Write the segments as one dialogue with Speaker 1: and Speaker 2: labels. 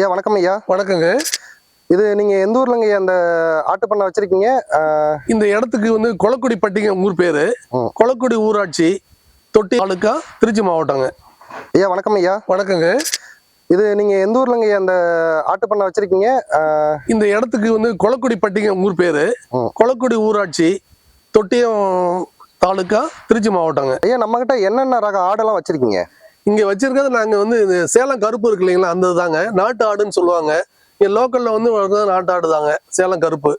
Speaker 1: ஐயா வணக்கம் ஐயா.
Speaker 2: வணக்கங்க.
Speaker 1: இது நீங்க எந்த ஊர்லங்க அந்த ஆட்டு பண்ணை வச்சிருக்கீங்க?
Speaker 2: இந்த இடத்துக்கு வந்து கொளக்குடி பட்டிங்க ஊர் பேரு. கொளக்குடி ஊராட்சி தொட்டி தாலுக்கா திருச்சி மாவட்டங்க.
Speaker 1: ஐயா வணக்கம் ஐயா.
Speaker 2: வணக்கங்க.
Speaker 1: இது நீங்க எந்த ஊர்லங்க அந்த ஆட்டு பண்ணை வச்சிருக்கீங்க?
Speaker 2: இந்த இடத்துக்கு வந்து கொளக்குடி பட்டிங்க ஊர் பேரு. கொளக்குடி ஊராட்சி தொட்டியம் தாலுக்கா திருச்சி மாவட்டங்க.
Speaker 1: ஐயா நம்ம கிட்ட என்னென்ன ரக ஆடெல்லாம் வச்சிருக்கீங்க?
Speaker 2: இங்க வச்சிருக்கிறது நாங்க வந்து இந்த சேலம் கருப்பு இருக்கு இல்லைங்களா அந்த தாங்க. நாட்டு ஆடுன்னு சொல்லுவாங்க. இங்க லோக்கல்ல வந்து வளர்க்கறது நாட்டு ஆடு தாங்க சேலம் கருப்பு.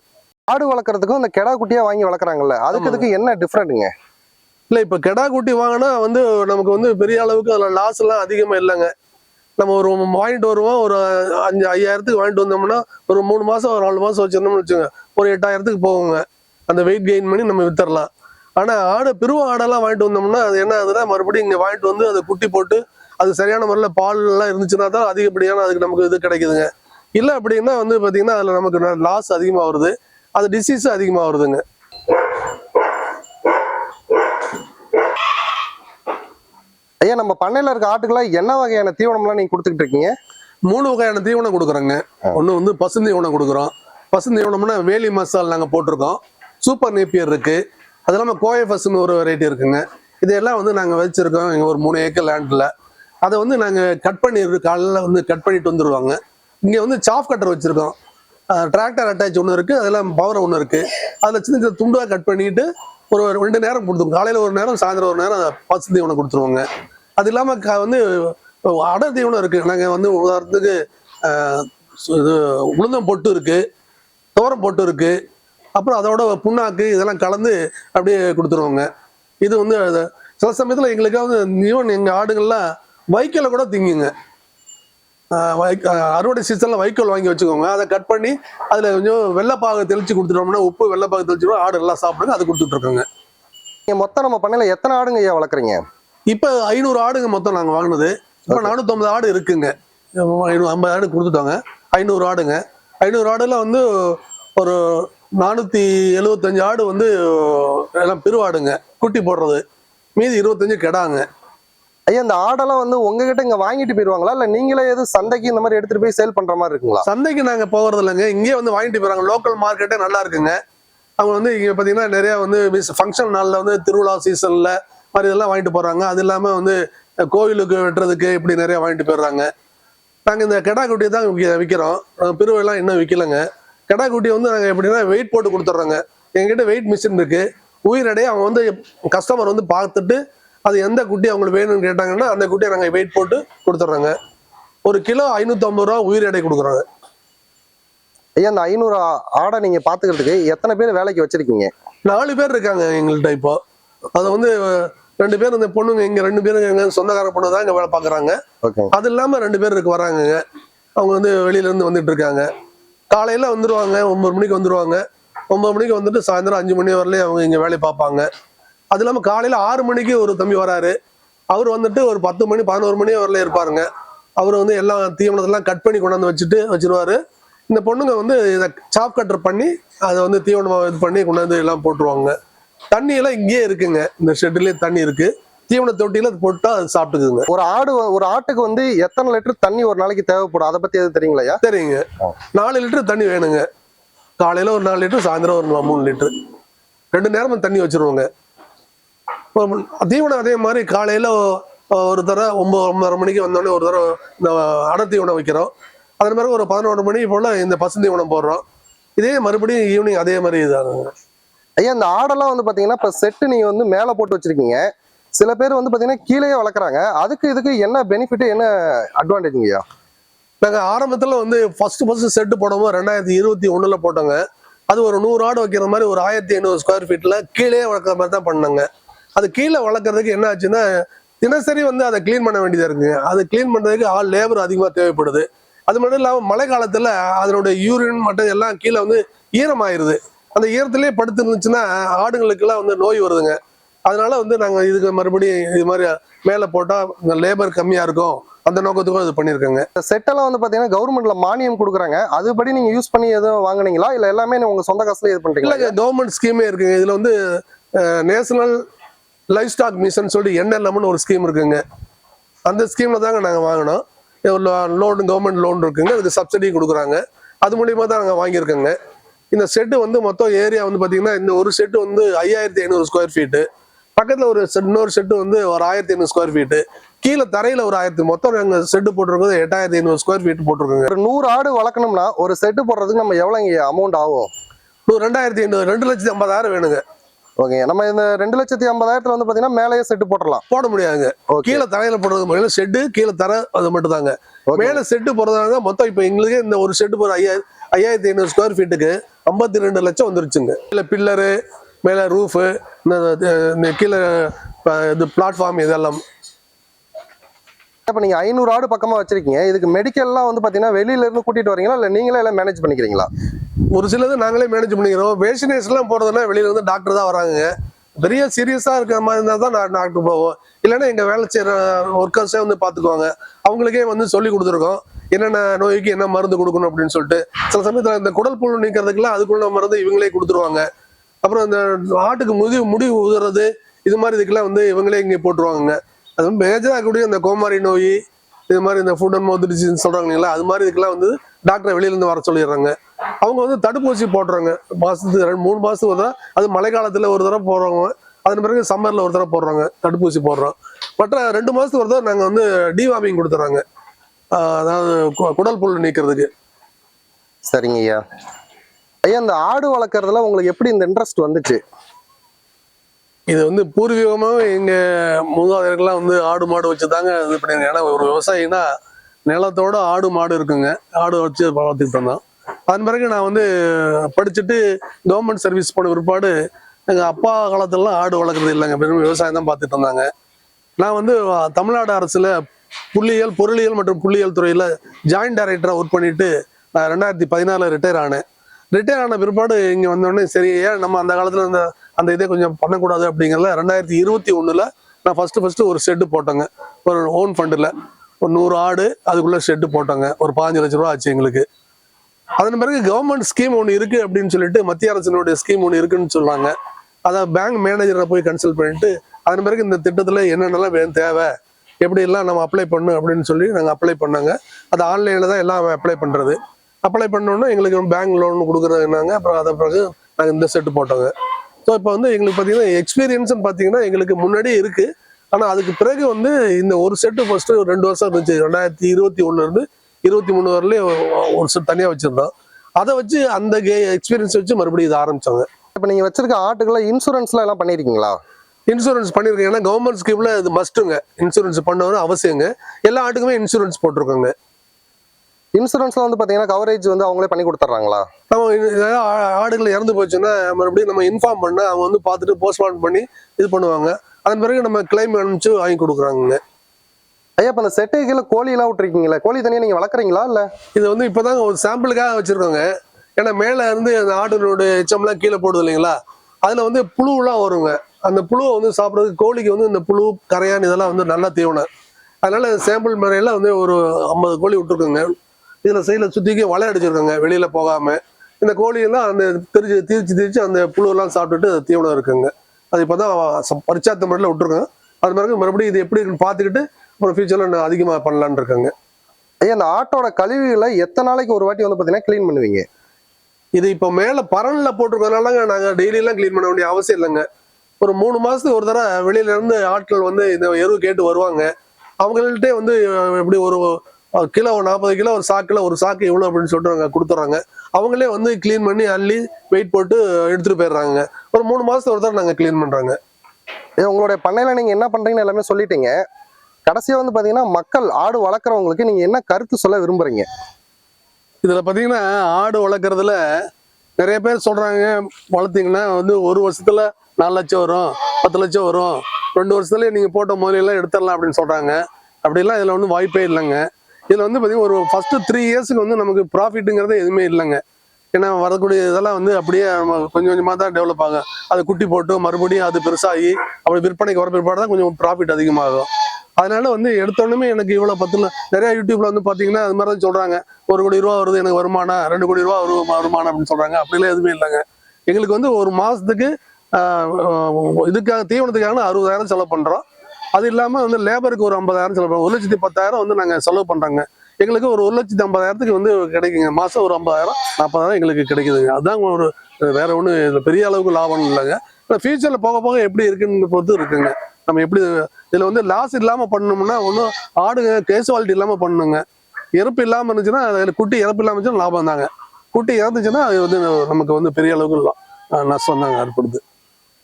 Speaker 1: ஆடு வளர்க்குறதுக்கும் இந்த கெடா குட்டியா வாங்கி வளர்க்குறாங்கல்ல அதுக்கு இதுக்கு என்ன டிஃப்ரெண்ட்டுங்க
Speaker 2: இல்ல இப்ப கெடா குட்டி வாங்கினா வந்து நமக்கு வந்து பெரிய அளவுக்கு அதுல லாஸ் எல்லாம் அதிகமா இல்லைங்க. நம்ம ஒரு வாங்கிட்டு வருவோம் ஒரு அஞ்சு ஐயாயிரத்துக்கு வாங்கிட்டு வந்தோம்னா ஒரு மூணு மாசம் ஒரு நாலு மாசம் வச்சிருந்தோம்னு வச்சுங்க ஒரு எட்டாயிரத்துக்கு போகுங்க. அந்த வெயிட் கெயின் பண்ணி நம்ம வித்தரலாம். ஆனா ஆடு பிரிவு ஆடெல்லாம் வாங்கிட்டு வந்தோம்னா அது என்ன ஆகுதுன்னா மறுபடியும் இங்க வாங்கிட்டு வந்து அதை குட்டி போட்டு அது சரியான முறையில் பால் எல்லாம் இருந்துச்சுன்னா தான் அதிகப்படியான அதுக்கு நமக்கு இது கிடைக்குதுங்க. இல்லை அப்படின்னா வந்து பாத்தீங்கன்னா அதுல நமக்கு லாஸ் அதிகமா வருது. அது டிசீஸ் அதிகமா வருதுங்க.
Speaker 1: ஐயா நம்ம பண்ணையில இருக்க ஆட்டுக்கெல்லாம் என்ன வகையான தீவனம்லாம் நீங்க கொடுத்துக்கிட்டு இருக்கீங்க?
Speaker 2: மூணு வகையான தீவனம் கொடுக்குறோங்க. ஒன்று வந்து பசுந்தீவனம் கொடுக்குறோம். பசுந்தீவனம்னா வேலி மசால் நாங்கள் போட்டிருக்கோம். சூப்பர் நேப்பியர் இருக்கு. அது இல்லாமல் கோயஃபஸ்ன்னு ஒரு வெரைட்டி இருக்குங்க. இதெல்லாம் வந்து நாங்கள் வச்சுருக்கோம். எங்கள் ஒரு மூணு ஏக்கர் லேண்டில் அதை வந்து நாங்கள் கட் பண்ணி காலையில் வந்து கட் பண்ணிட்டு வந்துடுவாங்க இங்கே வந்து சாஃப் கட்டர் வச்சுருக்கோம். டிராக்டர் அட்டாச் ஒன்று இருக்குது அதெல்லாம் பவர் ஒன்று இருக்குது அதில் சின்ன சின்ன துண்டாக கட் பண்ணிட்டு ஒரு ஒரு ரெண்டு நேரம் கொடுத்துருவோம். காலையில் ஒரு நேரம் சாயந்தரம் ஒரு நேரம் பசு தீவனம் கொடுத்துருவோங்க. அது இல்லாமல் க வந்து அடர் தீவனம் இருக்குது நாங்கள் வந்து உதாரணத்துக்கு இது உளுந்தம் பொட்டு இருக்குது துவரம் பொட்டு இருக்குது அப்புறம் அதோட புண்ணாக்கு இதெல்லாம் கலந்து அப்படியே கொடுத்துருவோங்க. இது வந்து சில சமயத்தில் எங்களுக்காக வந்து ஈவன் எங்கள் ஆடுகள்லாம் வைக்கோலை கூட திங்குங்க. அறுவடை சீசனில் வைக்கோல் வாங்கி வச்சுக்கோங்க. அதை கட் பண்ணி அதில் கொஞ்சம் வெள்ளைப்பாகு தெளிச்சு கொடுத்துட்டோம்னா உப்பு வெள்ளைப்பாகு தெளிச்சிடும் ஆடு எல்லாம் சாப்பிடுங்க. அது கொடுத்துட்ருக்கோங்க.
Speaker 1: நீங்க மொத்தம் நம்ம பண்ணையில எத்தனை ஆடுங்க ஐயா வளர்க்குறீங்க?
Speaker 2: இப்போ ஐநூறு ஆடுங்க மொத்தம் நாங்கள் வாங்கினது. இப்போ நானூற்றம்பது ஆடு இருக்குங்க. ஐநூறு ஐம்பது ஆடு கொடுத்துட்டோங்க. ஐநூறு ஆடுங்க. ஐநூறு ஆடுல வந்து ஒரு நானூற்றி எழுபத்தஞ்சு ஆடு வந்து எல்லாம் பெருவாடுங்க. குட்டி போடுறது. மீதி இருபத்தஞ்சு கெடாங்க.
Speaker 1: ஐயா இந்த ஆடெல்லாம் வந்து உங்ககிட்ட இங்க வாங்கிட்டு போயிருவாங்களா? இல்ல நீங்களே எதுவும் சந்தைக்கு இந்த மாதிரி எடுத்துட்டு போய் சேல் பண்ற மாதிரி இருக்குங்களா?
Speaker 2: சந்தைக்கு நாங்க போகிறது இல்லைங்க. இங்கேயே வந்து வாங்கிட்டு போறாங்க லோக்கல் மார்க்கெட்டே நல்லா இருக்குங்க. அவங்க வந்து இங்க பாத்தீங்கன்னா நிறைய வந்து ஃபங்க்ஷன் நாள்ல வந்து திருவிழா சீசன்ல மாதிரி இதெல்லாம் வாங்கிட்டு போறாங்க. அது இல்லாம வந்து அஹ், கோயிலுக்கு வெட்டுறதுக்கு இப்படி நிறைய வாங்கிட்டு போயிடுறாங்க. நாங்க இந்த கெடா குட்டியை தான் அஹ், பிரிவெல்லாம் இன்னும் விக்கலைங்க. கெடா குட்டியை வந்து நாங்க எப்படின்னா வெயிட் போட்டு கொடுத்துட்றோங்க. எங்ககிட்ட வெயிட் மிஷின் இருக்கு. உயிரடை அவங்க வந்து கஸ்டமர் வந்து பார்த்துட்டு அது எந்த குட்டி அவங்களுக்கு வேணும்னு கேட்டாங்கன்னா அந்த குட்டியை நாங்கள் வெயிட் போட்டு கொடுத்துட்றோங்க. ஒரு கிலோ ஐநூற்றம்பது ரூபா உயிர் எடை கொடுக்குறோங்க.
Speaker 1: ஐயா இந்த ஐநூறு ஆடை நீங்க பாத்துக்கிறதுக்கு எத்தனை பேர் வேலைக்கு வச்சிருக்கீங்க?
Speaker 2: நாலு பேர் இருக்காங்க எங்கள்கிட்ட இப்போ. அது வந்து ரெண்டு பேர் இந்த பொண்ணுங்க இங்க ரெண்டு பேரும் எங்க சொந்தக்கார பொண்ணு தான் இங்க வேலை பார்க்குறாங்க.
Speaker 1: ஓகே.
Speaker 2: அது இல்லாம ரெண்டு பேர் இருக்கு வராங்கங்க. அவங்க வந்து வெளியில இருந்து வந்துட்டு இருக்காங்க. காலையில் வந்துடுவாங்க ஒம்பது மணிக்கு வந்துடுவாங்க ஒம்பது மணிக்கு வந்துட்டு சாயந்தரம் அஞ்சு மணி வரலையும் அவங்க இங்கே வேலையை பார்ப்பாங்க. அது இல்லாமல் காலையில் ஆறு மணிக்கு ஒரு தம்பி வராரு. அவர் வந்துட்டு ஒரு பத்து மணி பதினோரு மணி வரல இருப்பாருங்க. அவர் வந்து எல்லாம் தீவனத்தெல்லாம் கட் பண்ணி கொண்டாந்து வச்சுட்டு வச்சிருவாரு. இந்த பொண்ணுங்க வந்து இதை சாப் கட்டர் பண்ணி அதை வந்து தீவனமாக இது பண்ணி கொண்டாந்து எல்லாம் போட்டுருவாங்க. தண்ணியெல்லாம் இங்கேயே இருக்குங்க. இந்த ஷெட்லேயே தண்ணி இருக்குது தீவன தொட்டியில அது போட்டா அது சாப்பிட்டுக்குங்க
Speaker 1: ஒரு ஆடு ஒரு ஆட்டுக்கு வந்து எத்தனை லிட்டர் தண்ணி ஒரு நாளைக்கு தேவைப்படும்? அதை பத்தி எதுவும் தெரியுங்களா
Speaker 2: சரிங்க நாலு லிட்டர் தண்ணி வேணுங்க. காலையில ஒரு நாலு லிட்டர் சாயந்தரம் ஒரு மூணு லிட்டர். ரெண்டு நேரமும் தண்ணி வச்சிருவோங்க. தீவனம் அதே மாதிரி காலையில ஒரு தடவை ஒன்பது ஒன்பதரை மணிக்கு வந்தோடனே ஒரு தடவை இந்த அடை தீவனம் வைக்கிறோம். அதே மாதிரி ஒரு பதினொன்று மணி போல இந்த பசு தீவனம் போடுறோம். இதே மறுபடியும் ஈவினிங் அதே மாதிரி இதாகுங்க.
Speaker 1: ஐயா இந்த ஆடெல்லாம் வந்து பாத்தீங்கன்னா இப்ப செட்டு நீங்க வந்து மேல போட்டு வச்சிருக்கீங்க. சில பேர் வந்து பார்த்தீங்கன்னா கீழே வளர்க்குறாங்க. அதுக்கு இதுக்கு என்ன பெனிஃபிட் என்ன அட்வான்டேஜ்ங்கய்யா
Speaker 2: நாங்கள் ஆரம்பத்தில் வந்து ஃபர்ஸ்ட் ஃபர்ஸ்ட் செட்டு போடும்போது ரெண்டாயிரத்தி இருபத்தி ஒன்றில் போட்டோங்க. அது ஒரு நூறு ஆடு வைக்கிற மாதிரி ஒரு ஆயிரத்தி ஐநூறு ஸ்கொயர் ஃபீட்டில் கீழே வளர்க்குற மாதிரி தான் பண்ணாங்க. அது கீழே வளர்க்கறதுக்கு என்ன ஆச்சுன்னா தினசரி வந்து அதை க்ளீன் பண்ண வேண்டியதாக இருக்குங்க. அது க்ளீன் பண்ணுறதுக்கு ஆள் லேபர் அதிகமாக தேவைப்படுது. அது மட்டும் இல்லாமல் மழை காலத்தில் அதனுடைய யூரின் மட்டும் எல்லாம் கீழே வந்து ஈரமாயிருது. அந்த ஈரத்துலேயே படுத்து இருந்துச்சுன்னா ஆடுங்களுக்கெல்லாம் வந்து நோய் வருதுங்க. அதனால வந்து நாங்க இதுக்கு மறுபடியும் இது மாதிரி மேலே போட்டா லேபர் கம்மியா இருக்கும். அந்த நோக்கத்துக்கும் இது பண்ணியிருக்கோங்க
Speaker 1: இந்த செட்டெல்லாம் வந்து பாத்தீங்கன்னா கவர்மெண்ட்ல மானியம் கொடுக்குறாங்க. அதுபடி நீங்க யூஸ் பண்ணி எதுவும் வாங்குனீங்களா? இல்ல எல்லாமே நீங்க உங்க சொந்த காசுல இது பண்றீங்களா?
Speaker 2: இல்லைங்க கவர்மெண்ட் ஸ்கீமே இருக்குங்க. இதுல வந்து நேஷனல் லைஃப் ஸ்டாக் மிஷன் சொல்லிட்டு என்எல்எம்னு ஒரு ஸ்கீம் இருக்குங்க. அந்த ஸ்கீம்ல தாங்க நாங்க வாங்கினோம். லோன் கவர்மெண்ட் லோன் இருக்குங்க. அதுக்கு சப்சிடி கொடுக்குறாங்க. அது மூலியமா தான் நாங்கள் வாங்கியிருக்கோங்க. இந்த செட்டு வந்து மொத்தம் ஏரியா வந்து பார்த்தீங்கன்னா இந்த ஒரு செட்டு வந்து ஐயாயிரத்தி ஐநூறு ஸ்கொயர் ஃபீட்டு பக்கத்தில் ஒரு செட் இன்னொரு செட்டு வந்து ஒரு ஆயிரத்தி ஐநூறு ஸ்கொயர் ஃபீட்டு கீழே தரையில் ஒரு ஆயிரத்தி மொத்தம் நாங்கள் செட்டு போட்டிருக்கோம் எட்டாயிரத்தி ஐநூறு ஸ்கொயர் ஃபீட் போட்டிருக்கோங்க.
Speaker 1: ஒரு நூறு ஆடு வளர்க்கணும்னா ஒரு செட்டு போடுறதுக்கு நம்ம எவ்வளோங்க அமௌண்ட் ஆகும்?
Speaker 2: ரெண்டாயிரத்தி ஐநூறு ரெண்டு லட்சத்தி ஐம்பதாயிரம் வேணுங்க.
Speaker 1: ஓகேங்க நம்ம இந்த ரெண்டு லட்சத்தி ஐம்பதாயிரத்துல வந்து பாத்தீங்கன்னா மேலேயே செட்டு போட்டுடலாம்
Speaker 2: போட முடியாதுங்க.
Speaker 1: ஓகே.
Speaker 2: கீழே தரையில போடுறது முறையில ஷெட்டு கீழே தர அது மட்டும் தாங்க
Speaker 1: ஓகே.
Speaker 2: மேல செட்டு போறதாங்க மொத்தம் இப்போ எங்களுக்கு இந்த ஒரு செட்டு போற ஐயாயிரம் ஐயாயிரத்தி ஐநூறு ஸ்கொயர் ஃபீட்டுக்கு ஐம்பத்தி ரெண்டு லட்சம் வந்துருச்சுங்க. இல்லை பில்லரு மேலே ரூஃபு இந்த கீழே இது பிளாட்ஃபார்ம் இதெல்லாம்.
Speaker 1: இப்போ நீங்க ஐநூறு ஆடு பக்கமா வச்சிருக்கீங்க. இதுக்கு மெடிக்கல்லாம் வந்து பாத்தீங்கன்னா வெளியில இருந்து கூட்டிட்டு வரீங்களா? இல்ல நீங்களே எல்லாம் மேனேஜ் பண்ணிக்கிறீங்களா?
Speaker 2: ஒரு சிலது நாங்களே மேனேஜ் பண்ணிக்கிறோம். வேக்சினேஷன்லாம் போறதுன்னா வெளியில இருந்து டாக்டர் தான் வராங்க. பெரிய சீரியஸா இருக்கிற மாதிரி இருந்தால் தான் நான் டாக்டர் போவோம். இல்லைன்னா எங்க வேலை செய்யற ஒர்க்கர்ஸே வந்து பார்த்துக்குவாங்க அவங்களுக்கே வந்து சொல்லி கொடுத்துருக்கோம். என்னென்ன நோய்க்கு என்ன மருந்து கொடுக்கணும் அப்படின்னு சொல்லிட்டு. சில சமயத்தில் இந்த குடல் புழு நீக்கிறதுக்குலாம் அதுக்குள்ள மருந்து இவங்களே கொடுத்துருவாங்க. அப்புறம் இந்த ஆட்டுக்கு முதி முடி உதுறது இது மாதிரி இதுக்கெல்லாம் வந்து இவங்களே இங்கே போட்டுருவாங்க அது வந்து மேஜராக கூடிய இந்த கோமாரி நோய் இது மாதிரி இந்த ஃபுட் அண்ட் மவுத் டிசீஸ் சொல்கிறாங்க இல்லைங்களா அது மாதிரி இதுக்கெல்லாம் வந்து டாக்டரை வெளியிலேருந்து வர சொல்லிடுறாங்க. அவங்க வந்து தடுப்பூசி போடுறாங்க மாதத்துக்கு ரெண்டு மூணு மாதத்துக்கு ஒரு தடவை அது மழை ஒரு தடவை போடுறவங்க அதன் பிறகு சம்மரில் ஒரு தடவை போடுறாங்க தடுப்பூசி போடுறோம். மற்ற ரெண்டு மாதத்துக்கு ஒரு தடவை நாங்கள் வந்து டிவாமிங் கொடுத்துறாங்க அதாவது குடல் புல் நீக்கிறதுக்கு.
Speaker 1: சரிங்க ஐயா. ஐயா இந்த ஆடு வளர்க்குறதுல உங்களுக்கு எப்படி இந்த இன்ட்ரெஸ்ட் வந்துச்சு?
Speaker 2: இது வந்து பூர்வீகமாக எங்கள் மூதாதையர்கள்லாம் வந்து ஆடு மாடு வச்சு தாங்க இது பண்ணிருங்க ஏன்னா ஒரு விவசாயினா நிலத்தோட ஆடு மாடு இருக்குங்க. ஆடு வச்சு வளர்த்துட்டு இருந்தோம் அதன் பிறகு நான் வந்து படிச்சுட்டு கவர்மெண்ட் சர்வீஸ் போன பிற்பாடு எங்கள் அப்பா காலத்துலலாம் ஆடு வளர்க்குறது இல்லைங்க. பெரும் விவசாயம் தான் பார்த்துட்டு இருந்தாங்க. நான் வந்து தமிழ்நாடு அரசில் புள்ளியியல் பொருளியல் மற்றும் புள்ளியியல் துறையில் ஜாயிண்ட் டைரக்டராக ஒர்க் பண்ணிட்டு நான் ரெண்டாயிரத்தி பதினாலில் ரிட்டையர் ஆனேன். ரிட்டையர் ஆன பிற்பாடு இங்க வந்தோடனே சரி ஏன் நம்ம அந்த காலத்துல அந்த அந்த இதை கொஞ்சம் பண்ணக்கூடாது அப்படிங்கிறத ரெண்டாயிரத்தி இருபத்தி ஒண்ணுல நான் ஃபர்ஸ்ட் ஃபர்ஸ்ட் ஒரு ஷெட்டு போட்டேங்க. ஒரு ஓன் ஃபண்டில் ஒரு நூறு ஆடு அதுக்குள்ள ஷெட்டு போட்டோங்க. ஒரு பாஞ்சு லட்ச ரூபா ஆச்சு எங்களுக்கு. அதன் பிறகு கவர்மெண்ட் ஸ்கீம் ஒன்று இருக்கு அப்படின்னு சொல்லிட்டு மத்திய அரசினுடைய ஸ்கீம் ஒன்று இருக்குன்னு சொன்னாங்க. அதை பேங்க் மேனேஜரை போய் கன்சல்ட் பண்ணிட்டு அதன் பிறகு இந்த திட்டத்தில் என்னென்னலாம் வேணும் தேவை எப்படி எல்லாம் நம்ம அப்ளை பண்ணும் அப்படின்னு சொல்லி நாங்கள் அப்ளை பண்ணாங்க. அது ஆன்லைனில் தான் எல்லாம் அப்ளை பண்ணுறது அப்ளை பண்ணோன்னா எங்களுக்கு பேங்க் லோன் கொடுக்குறதுனாங்க அப்புறம் அதை பிறகு நாங்கள் இந்த செட்டு போட்டோங்க. ஸோ இப்போ வந்து எங்களுக்கு பார்த்தீங்கன்னா எக்ஸ்பீரியன்ஸ்னு பார்த்தீங்கன்னா எங்களுக்கு முன்னாடி இருக்கு. ஆனால் அதுக்கு பிறகு வந்து இந்த ஒரு செட்டு ஃபர்ஸ்ட் ஒரு ரெண்டு வருஷம் இருந்துச்சு. ரெண்டாயிரத்தி இருபத்தி இருந்து இருபத்தி மூணு வரலையும் ஒரு செட் தனியாக வச்சிருந்தோம். அதை வச்சு அந்த எக்ஸ்பீரியன்ஸ் வச்சு மறுபடியும் இதை ஆரம்பிச்சாங்க.
Speaker 1: இப்போ நீங்க வச்சிருக்க ஆட்டுக்குள்ள இன்சூரன்ஸ்லாம் எல்லாம் பண்ணிருக்கீங்களா?
Speaker 2: இன்சூரன்ஸ் பண்ணிருக்கேன் ஏன்னா கவர்மெண்ட் ஸ்கீம்ல இது மஸ்ட்டுங்க இன்சூரன்ஸ் பண்ணணும் அவசியங்க. எல்லா ஆட்டுக்குமே இன்சூரன்ஸ் போட்டிருக்கோங்க.
Speaker 1: இன்சூரன்ஸ்ல வந்து பாத்தீங்கன்னா கவரேஜ் வந்து அவங்களே பண்ணி கொடுத்துட்றாங்களா?
Speaker 2: நம்ம ஆடுகள் இறந்து போச்சுன்னா மறுபடியும் நம்ம இன்ஃபார்ம் பண்ண அவங்க வந்து பார்த்துட்டு போஸ்ட்மார்ட்டம் பண்ணி இது பண்ணுவாங்க. அதன் பிறகு நம்ம கிளைம் அனுப்பிச்சு வாங்கி கொடுக்குறாங்க
Speaker 1: ஐயா இப்போ அந்த செட்டு கீழே கோழி எல்லாம் விட்டுருக்கீங்களா கோழி தனியா நீங்க வளர்க்குறீங்களா இல்ல?
Speaker 2: இது வந்து இப்போதாங்க ஒரு சாம்பிளுக்காக வச்சிருக்கோங்க. ஏன்னா மேலே இருந்து அந்த ஆடுனுடைய எச்சம்லாம் கீழே போடுது இல்லைங்களா? அதில் வந்து புழுலாம் வருங்க. அந்த புழுவை வந்து சாப்பிட்றதுக்கு கோழிக்கு வந்து இந்த புழு கரையான் இதெல்லாம் வந்து நல்லா தீவனம். அதனால சாம்பிள் முறையில் வந்து ஒரு ஐம்பது கோழி விட்டுருக்குங்க. இதில் சைடில் சுற்றிக்கி வலை அடிச்சிருக்கோங்க. வெளியில் போகாமல் இந்த கோழியெல்லாம் அந்த திரிச்சு திரிச்சு திரிச்சு அந்த புழுவெல்லாம் சாப்பிட்டுட்டு தீவனம் இருக்குங்க. அது இப்போ தான் பரிச்சாத்த முறையில் விட்டுருக்கோம் அது பிறகு மறுபடியும் இது எப்படி இருக்குன்னு பார்த்துக்கிட்டு அப்புறம் ஃபியூச்சரில் அதிகமாக பண்ணலான்னு இருக்காங்க.
Speaker 1: ஐயா அந்த ஆட்டோட கழிவுகளை எத்தனை நாளைக்கு ஒரு வாட்டி வந்து பாத்தீங்கன்னா க்ளீன் பண்ணுவீங்க?
Speaker 2: இது இப்போ மேல பரன்ல போட்டிருக்கறதுனாலங்க நாங்க டெய்லி எல்லாம் க்ளீன் பண்ண வேண்டிய அவசியம் இல்லைங்க. ஒரு மூணு மாசத்துக்கு ஒரு தடவை வெளியில இருந்து ஆட்கள் வந்து இந்த எருவு கேட்டு வருவாங்க. அவங்கள்ட்டே வந்து எப்படி ஒரு கிலோ நாற்பது கிலோ ஒரு சாக்குல ஒரு சாக்கு இவ்வளோ அப்படின்னு சொல்லிட்டு நாங்கள் கொடுத்துட்றாங்க அவங்களே வந்து க்ளீன் பண்ணி அள்ளி வெயிட் போட்டு எடுத்துட்டு போயிடுறாங்க. ஒரு மூணு மாசத்துக்கு ஒரு தடவை நாங்கள் க்ளீன் பண்றாங்க.
Speaker 1: ஐயா உங்களுடைய பண்ணையில நீங்க என்ன பண்றீங்கன்னு எல்லாமே சொல்லிட்டீங்க. கடைசியா வந்து பாத்தீங்கன்னா மக்கள் ஆடு வளர்க்குறவங்களுக்கு நீங்க என்ன கருத்து சொல்ல விரும்புறீங்க?
Speaker 2: இதுல பாத்தீங்கன்னா ஆடு வளர்க்குறதுல நிறைய பேர் சொல்றாங்க வளர்த்தீங்கன்னா வந்து ஒரு வருஷத்துல நாலு லட்சம் வரும் பத்து லட்சம் வரும். ரெண்டு வருஷத்துல நீங்க போட்ட முதலெல்லாம் எடுத்துடலாம் அப்படின்னு சொல்றாங்க. அப்படிலாம் இதுல வந்து வாய்ப்பே இல்லைங்க. இதில் வந்து பார்த்தீங்கன்னா ஒரு ஃபஸ்ட்டு த்ரீ இயர்ஸ்க்கு வந்து நமக்கு ப்ராஃபிட்டுங்கிறது எதுவுமே இல்லைங்க. ஏன்னா வரக்கூடிய இதெல்லாம் வந்து அப்படியே நம்ம கொஞ்சம் கொஞ்சமாக தான் டெவலப் ஆகும். அது குட்டி போட்டு மறுபடியும் அது பெருசாகி அப்படி விற்பனைக்கு வர பிற்பாடு தான் கொஞ்சம் ப்ராஃபிட் அதிகமாகும். அதனால வந்து எடுத்தோடனே எனக்கு இவ்வளோ பத்துல நிறைய யூடியூப்ல வந்து பார்த்தீங்கன்னா அது மாதிரி தான் சொல்றாங்க. ஒரு கோடி ரூபா வருது எனக்கு வருமானம் ரெண்டு கோடி ரூபா வரு வருமானம் அப்படின்னு சொல்றாங்க. அப்படிலாம் எதுவுமே இல்லைங்க. எங்களுக்கு வந்து ஒரு மாசத்துக்கு இதுக்காக தீவனத்துக்காக அறுபதாயிரம் செலவு பண்றோம். அது இல்லாமல் வந்து லேபருக்கு ஒரு ஐம்பதாயிரம் செலவு ஒரு லட்சத்தி பத்தாயிரம் வந்து நாங்கள் செலவு பண்ணுறாங்க எங்களுக்கு ஒரு ஒரு லட்சத்தி ஐம்பதாயிரத்துக்கு வந்து கிடைக்குங்க. மாதம் ஒரு ஐம்பதாயிரம் நாற்பதாயிரம் எங்களுக்கு கிடைக்குதுங்க. அதுதான் ஒரு வேற ஒன்றும் இதில் பெரிய அளவுக்கு லாபம் இல்லைங்க. ஃபியூச்சர்ல போக போக எப்படி இருக்குன்னு பொறுத்து இருக்குங்க. நம்ம எப்படி இதில் வந்து லாஸ் இல்லாமல் பண்ணோம்னா ஒன்றும் ஆடுங்க கேசுவாலிட்டி இல்லாமல் பண்ணணுங்க இறப்பு இல்லாமல் இருந்துச்சுன்னா அதில் குட்டி இறப்பு இல்லாமல் இருந்துச்சுன்னா லாபம் தாங்க. குட்டி இறந்துச்சுன்னா அது வந்து நமக்கு வந்து பெரிய அளவுக்கு நஷ்டம் தாங்க ஏற்படுது.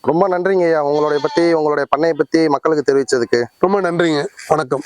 Speaker 1: ரொம்ப நன்றிங்க ஐயா உங்களுடைய பத்தி உங்களுடைய பண்ணையை பத்தி மக்களுக்கு தெரிவிச்சதுக்கு.
Speaker 2: ரொம்ப நன்றிங்க. வணக்கம்.